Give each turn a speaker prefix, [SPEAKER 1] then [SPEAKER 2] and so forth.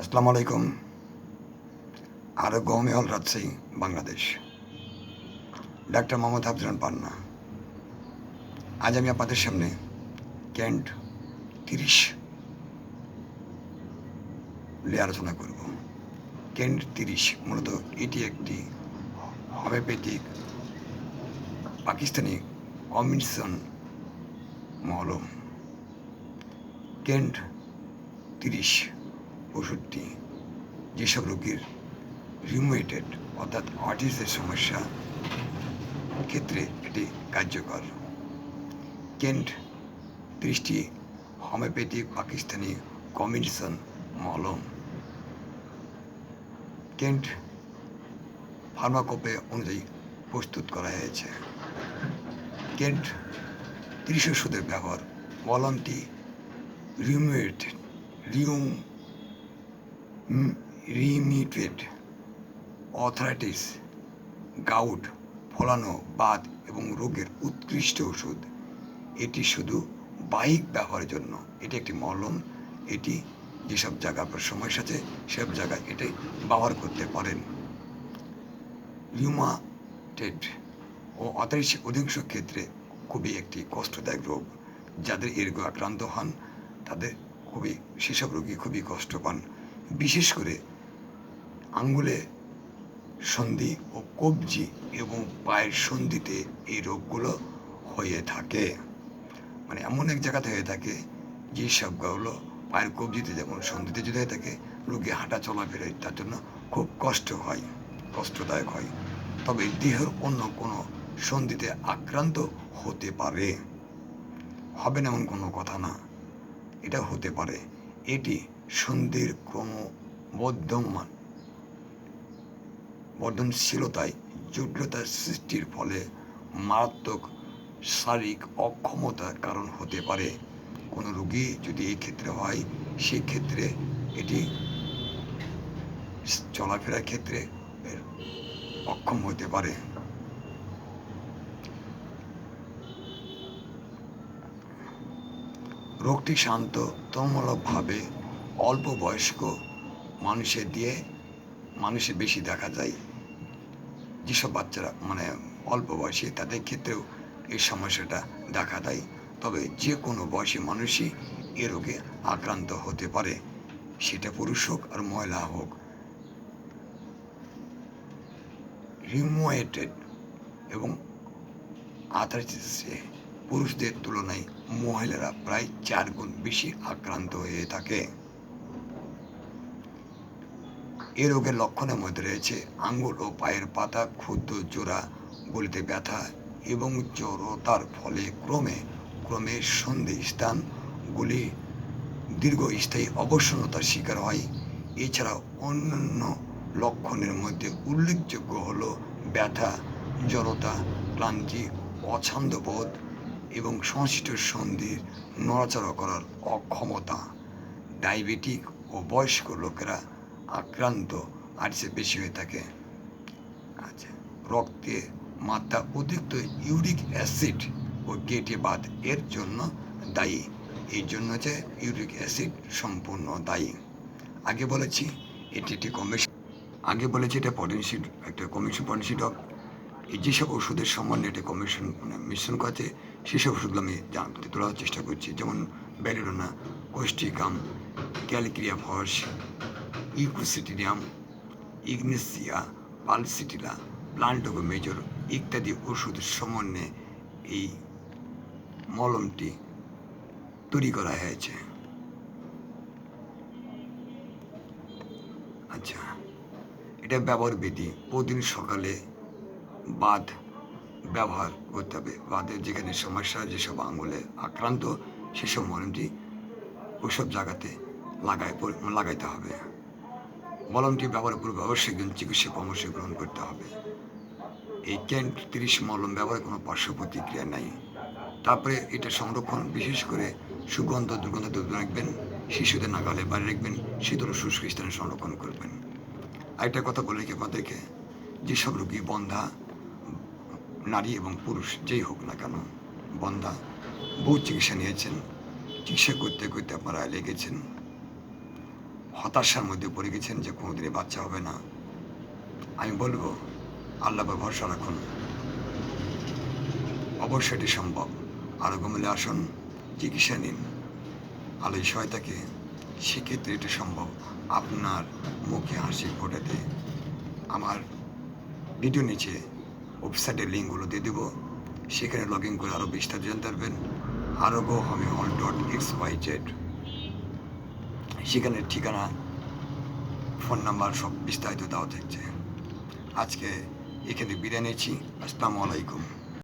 [SPEAKER 1] আসসালামু আলাইকুম। আরোগ্য হোমিওল রাজশাহী বাংলাদেশ। ডাক্তার মোহাম্মদ হাফজান পান্না। আজ আমি আপনাদের সামনে ক্যান্ট তিরিশ নিয়ে আলোচনা করব। ক্যান্ট তিরিশ মূলত এটি একটি হোমিওপ্যাথিক পাকিস্তানি কম্বিনেশন মলম কেন্ট তিরিশ ওষুধটি, যেসব রোগীর রিমোয়েটেড অর্থাৎ অটিসের সমস্যা, ক্ষেত্রে এটি কার্যকর। কেন্ট তিরিশটি হোমিওপ্যাথিক পাকিস্তানি কম্বিনেশন মলম। কেন্ট ফার্মাকোপে অনুযায়ী প্রস্তুত করা হয়েছে। কেন্ট তিরিশ ওষুধের ব্যবহার। মলমটি রিমুয়েটেড রিউম রিমিটেড, অথরাইটিস, গাউট, ফলানো বাত এবং রোগের উৎকৃষ্ট ওষুধ। এটি শুধু বাইক ব্যবহারের জন্য, এটি একটি মলম, এটি যেসব জায়গা আপনার সমস্যা সাথে সেসব জায়গায় এটি ব্যবহার করতে পারেন। রিউমাটেড ও অতারিশ অধিকাংশ ক্ষেত্রে খুবই একটি কষ্টদায়ক রোগ। যাদের এর আক্রান্ত হন, তাদের খুবই, সেসব রোগী খুবই কষ্ট পান বিশেষ করে আঙ্গুলে সন্ধি ও কবজি এবং পায়ের সন্ধিতে এই রোগগুলো হয়ে থাকে। মানে এমন এক জায়গাতে হয়ে থাকে যে সবগুলো পায়ের কবজিতে যেমন সন্ধিতে যদি হয়ে থাকে, রোগী হাঁটা চলাফেরা তার জন্য খুব কষ্ট হয়, কষ্টদায়ক হয়। তবে দেহের অন্য কোনো সন্ধিতে আক্রান্ত হতে পারে। হবে না এমন কোনো কথা না, এটা হতে পারে। এটি সন্ধির ক্রমবর্ধমান। বর্ধনশীলতায় জটিলতার সৃষ্টির ফলে মারাত্মক শারীরিক অক্ষমতার কারণ হতে পারে। কোনো রোগী যদি এই ক্ষেত্রে হয় সেই ক্ষেত্রে এটি চলাফেরার ক্ষেত্রে অক্ষম হতে পারে। রোগটি শান্ত, তুলনামূলকভাবে অল্প বয়স্ক মানুষের দিয়ে মানুষের বেশি দেখা যায়। যেসব বাচ্চারা মানে অল্প বয়সী, তাদের ক্ষেত্রেও এই সমস্যাটা দেখা দেয়। তবে যে কোনো বয়সী মানুষই এ রোগে আক্রান্ত হতে পারে, সেটা পুরুষ হোক আর মহিলা হোক। রিমোয়েটেড এবং আথারাইটিসে পুরুষদের তুলনায় মহিলারা প্রায় চার গুণ বেশি আক্রান্ত হয়ে থাকে। এ রোগের লক্ষণের মধ্যে রয়েছে আঙ্গুল ও পায়ের পাতা, ক্ষুদ্র জোড়া, গলিতে ব্যথা এবং জড়তার ফলে ক্রমে ক্রমে সন্ধি স্থানগুলি দীর্ঘস্থায়ী অবসন্নতার শিকার হয়। এছাড়াও অন্যান্য লক্ষণের মধ্যে উল্লেখযোগ্য হলো ব্যথা, জড়তা, ক্লান্তি, অছন্দবোধ এবং সংশ্লিষ্ট সন্ধির নড়াচড়া করার অক্ষমতা। ডায়াবেটিক ও বয়স্ক লোকেরা আক্রান্ত আর সে বেশি হয়ে থাকে। আচ্ছা রক্তে মাত্রা অতিরিক্ত ইউরিক অ্যাসিড ও গেটে বাদ এর জন্য দায়ী। এই জন্য যে ইউরিক অ্যাসিড সম্পূর্ণ দায়ী। আগে বলেছি, এটি একটি কমিশন আগে বলেছি এটা পটেন্সিড একটা কমিশন পটেন্সিড অফ এই যেসব ওষুধের সম্বন্ধে এটা কমিশন মানে মিশ্রণ করেছে সেসব ওষুধগুলো আমি জানতে তোলার চেষ্টা করছি। যেমন ব্যারিডোনা causticum ক্যালিক্রিয়া phos equisetum ignatia, pulsatilla, plantago major ইত্যাদি ওষুধের সমন্বয়ে এই মলমটি তৈরি করা হয়েছে। আচ্ছা এটা ব্যবহার বিধি। প্রতিদিন সকালে বাদ ব্যবহার করতে হবে। বাদের যেখানে সমস্যা যেসব আঙুলে আক্রান্ত, সেসব মলমটি ওইসব জায়গাতে লাগাই লাগাইতে হবে। মলমটি ব্যবহার পূর্বে অবশ্যই একজন চিকিৎসা পরামর্শ গ্রহণ করতে হবে। এই ক্যান্ট তিরিশ মলম ব্যবহারে কোনো পার্শ্ব প্রতিক্রিয়া নাই। তারপরে এটা সংরক্ষণ, বিশেষ করে সুগন্ধ, দুর্গন্ধ দূর রাখবেন, শিশুদের নাগালে বাইরে রাখবেন, শীতল শুষ্ক স্থানে সংরক্ষণ করবেন। আর একটা কথা বলে কি আপনাদেরকে, যেসব রোগী বন্ধা নারী এবং পুরুষ যেই হোক না কেন, বন্দা বহু চিকিৎসা নিয়েছেন। চিকিৎসা করতে করতে আপনারা লেগেছেন। হতাশার মধ্যে পড়ে গেছেন যে কোনোদিনই বাচ্চা হবে না। আমি বলব, আল্লাহ ভরসা রাখুন। অবশ্যই এটি সম্ভব। আরোগ্য মূল্যে আসুন, চিকিৎসা নিন। আলোয় সহায়তাকে সেক্ষেত্রে এটি সম্ভব আপনার মুখে হাসি ফোটাতে। আমার ভিডিও নিচে ওয়েবসাইটের লিঙ্কগুলো দিয়ে দেবো। সেখানে লগ ইন করে আরও বিস্তারিত জানতে পারবেন আরোগ্য হবে all dot X Y Z সেখানে ঠিকানা ফোন নাম্বার সব বিস্তারিত দেওয়া থাকছে। আজকে এখানে বিদায় নিয়েছি আসসালামু আলাইকুম।